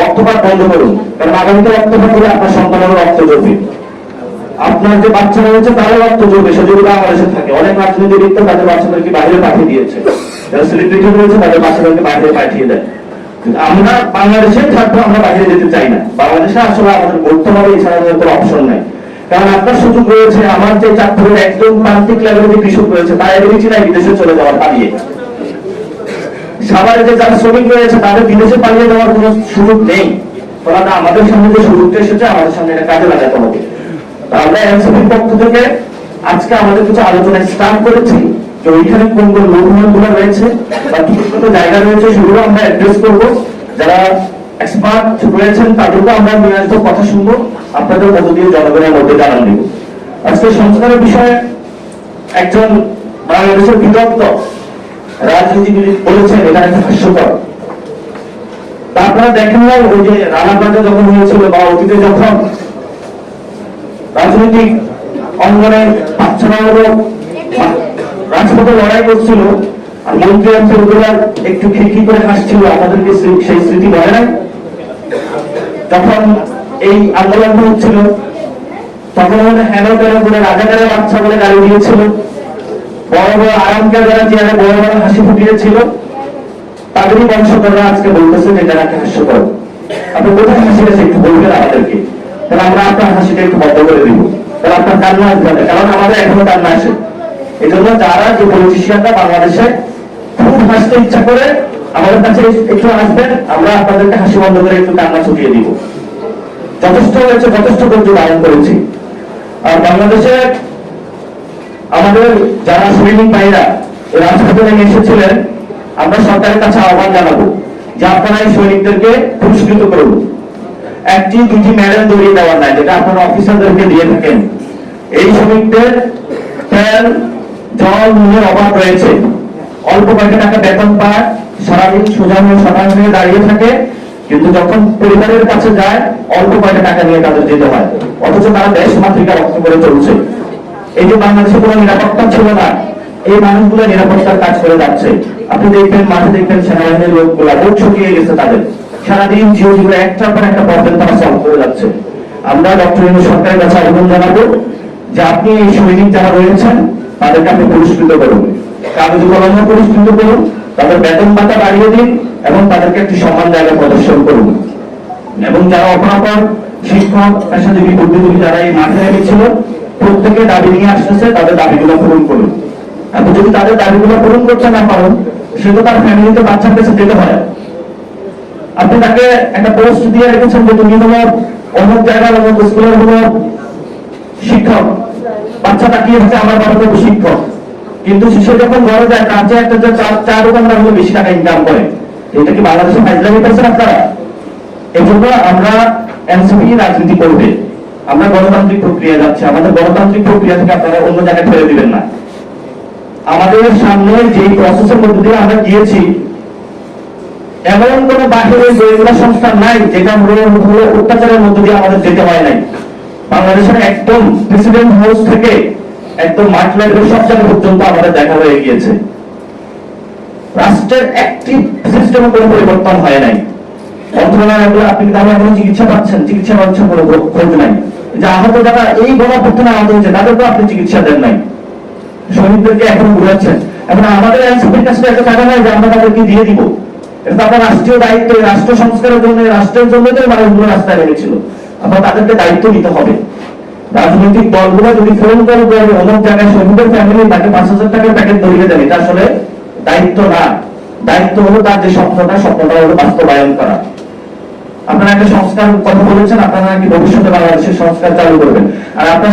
রক্তপাত বন্ধ কারণ আগামীতে রক্তপাত হলে আপনার সন্তানেরও রক্ত জ্বলবে। আপনার যে বাচ্চারা রয়েছে, তারও রক্ত জ্বলবে। সে যদি বাংলাদেশে থাকে, অনেক রাজনীতিবিদ তাদের বাচ্চাদেরকে বাইরে পাঠিয়ে দিয়েছে। যারা সেলিব্রিটি রয়েছে, তাদের বাচ্চাদেরকে বাইরে পাঠিয়ে দেয়। আমরা আমরা বাইরে যেতে চাই না। বাংলাদেশে আসলে আমাদের হবে এছাড়া অপশন নাই। কারণ আপনার সুযোগ রয়েছে, আমার যে একদম প্রান্তিক যে কৃষক রয়েছে বিদেশে চলে যাওয়ার পালিয়ে। যে যারা শ্রমিক রয়েছে, তাদের বিদেশে পালিয়ে যাওয়ার কোনো সুযোগ নেই। ফলে আমাদের সামনে যে সুযোগটা এসেছে, আমাদের সামনে এটা কাজে লাগাতে হবে। আমরা এনসিপির পক্ষ থেকে আজকে আমাদের কিছু আলোচনা স্টার্ট করেছি। যে ওইখানে কোন কোন রয়েছে বা কি কি কোনো জায়গা রয়েছে সেগুলো আমরা অ্যাড্রেস যারা এক্সপার্ট রয়েছেন আমরা নিয়ে আসব কথা শুনব। আপনাদের মধ্য দিয়ে জনগণের মধ্যে জানান আজকে সংস্কারের বিষয়ে একজন বাংলাদেশের রাজনীতিবিদ বলেছেন, এটা একটা হাস্যকর। তা দেখেন না ওই যে রানাঘাটে যখন হয়েছিল বা অতীতে যখন রাজনৈতিক অঙ্গনে বাচ্চারা রাজপথে লড়াই করছিল, আর মন্ত্রী এমপিগুলো একটু খিড়কি করে হাসছিল, আমাদেরকে সেই- স্মৃতি বলে না যখন এই আন্দোলন হচ্ছিল, তখন আমাদের হেন তেন করে রাজাকারের বাচ্চা বলে গাড়ি দিয়েছিল? বড় বড় আরামকে যারা চেয়ারে বড় বড় হাসি ফুটিয়েছিল, তাদেরই বংশধররা আজকে বলতেছে যে এটা নাকি হাস্যকর। আপনি কোথায় হাসি আছে একটু বলবেন আমাদেরকে? তাহলে আমরা আপনার হাসিটা একটু বন্ধ করে দিব। তাহলে আপনার কান্না আসবে কারণ আমাদের এখনও কান্না আসে। এই যারা যে পলিটিশিয়ানরা বাংলাদেশে খুব হাসতে ইচ্ছা করে, আমাদের কাছে একটু আসবেন আমরা আপনাদেরকে হাসি বন্ধ করে একটু কান্না ছুটিয়ে দিব। যথেষ্ট হয়েছে, যথেষ্ট ধৈর্য ধারণ করেছি। আর বাংলাদেশে আমাদের যারা সৈনিক ভাইরা রাজপথে নেমে এসেছিলেন, আমরা সরকারের কাছে আহ্বান জানাব যে আপনারা এই সৈনিকদেরকে পুরস্কৃত করুন। একটি, দুটি মেডেল দড়িয়ে দেওয়ার নাই, যেটা আপনারা অফিসারদেরকে দিয়ে থাকেন। এই তেল জল, নুনের অভাব রয়েছে। অল্প কয়েক টাকা বেতন পায়। সারাদিন সোজা হয়ে শতাংশ হয়ে দাঁড়িয়ে থাকে। কিন্তু যখন পরিবারের কাছে যায়, অল্প কয়েকটা টাকা নিয়ে তাদের যেতে হয়। অথচ তারা দেশ, মাতৃকা রক্ত করে চলছে। এই যে বাংলাদেশে কোনো নিরাপত্তা ছিল না, এই মানুষগুলো নিরাপত্তার কাজ করে যাচ্ছে। আপনি দেখবেন, মাঠে দেখবেন, সেনাবাহিনীর লোকগুলা ভোট ছড়িয়ে গেছে তাদের। সারাদিন জিও জিও একটার পর একটা প্রবলেম তারা সলভ করে যাচ্ছে। আমরা ডক্টর সরকারের কাছে আবেদন জানাব যে আপনি এই সৈনিক যারা রয়েছেন তাদেরকে আপনি পুরস্কৃত করুন। কাগজ কলমে পুরস্কৃত করুন, তাদের বেতন ভাতা বাড়িয়ে দিন এবং তাদেরকে একটি সম্মান জায়গা প্রদর্শন করুন। এবং যারা অপরাপর শিক্ষক যারা এই মাঠে প্রত্যেকে দাবি নিয়ে আসতেছে, তাদের দাবিগুলো পূরণ করুন। এখন যদি তাদের দাবিগুলো পূরণ করতে না পারেন, সে তো তার ফ্যামিলিতে বাচ্চার কাছে যেতে হয়। আপনি তাকে একটা পোস্ট দিয়ে রেখেছেন যে, তুমি হলো অমুক জায়গার অমুক স্কুলের হলো শিক্ষক বাচ্চা তাকিয়ে থাকে আমার বাবা তো শিক্ষক। কিন্তু সে যখন ঘরে যায়, তার যে একটা চার চার দোকানদার হলো বেশি টাকা ইনকাম করে। এটা কি বাংলাদেশে ফাইজলামি করছেন আপনারা? এই জন্য আমরা এনসিপি রাজনীতি করবে। আমরা গণতান্ত্রিক প্রক্রিয়া যাচ্ছে। আমাদের গণতান্ত্রিক প্রক্রিয়া থেকে আপনারা অন্য জায়গায় ফেলে দিবেন না। আমাদের সামনে যে প্রসেসের মধ্যে দিয়ে আমরা গিয়েছি, এমন কোন বাহিরে গোয়েন্দা সংস্থা নাই যেটা হলো অত্যাচারের মধ্যে দিয়ে আমাদের যেতে হয় নাই। বাংলাদেশের একদম প্রেসিডেন্ট হাউস থেকে একদম পর্যন্ত আমাদের দেখা হয়ে গিয়েছে। রাষ্ট্রের সিস্টেমে কোনো পরিবর্তন হয় নাই। চিকিৎসা আপনি চিকিৎসা দেন নাই। এখনও এখন দিয়ে রাষ্ট্রীয় দায়িত্ব রাষ্ট্র সংস্কারের জন্য রাষ্ট্রের জন্য তাদেরকে দায়িত্ব নিতে হবে। রাজনৈতিক দলগুলো যদি ফোন করে যে অমুক জায়গায় শহীদের ফ্যামিলি তাকে পাঁচ হাজার টাকার প্যাকেট ধরিয়ে দেবে, এটা আসলে দায়িত্ব না। দায়িত্ব হলো তার যে স্বপ্নটা স্বপ্নটা হলো বাস্তবায়ন করা। আপনারা একটা সংস্কার কথা বলেছেন, আপনারা নাকি ভবিষ্যতে বাংলাদেশের সংস্কার চালু করবেন। আর আপনার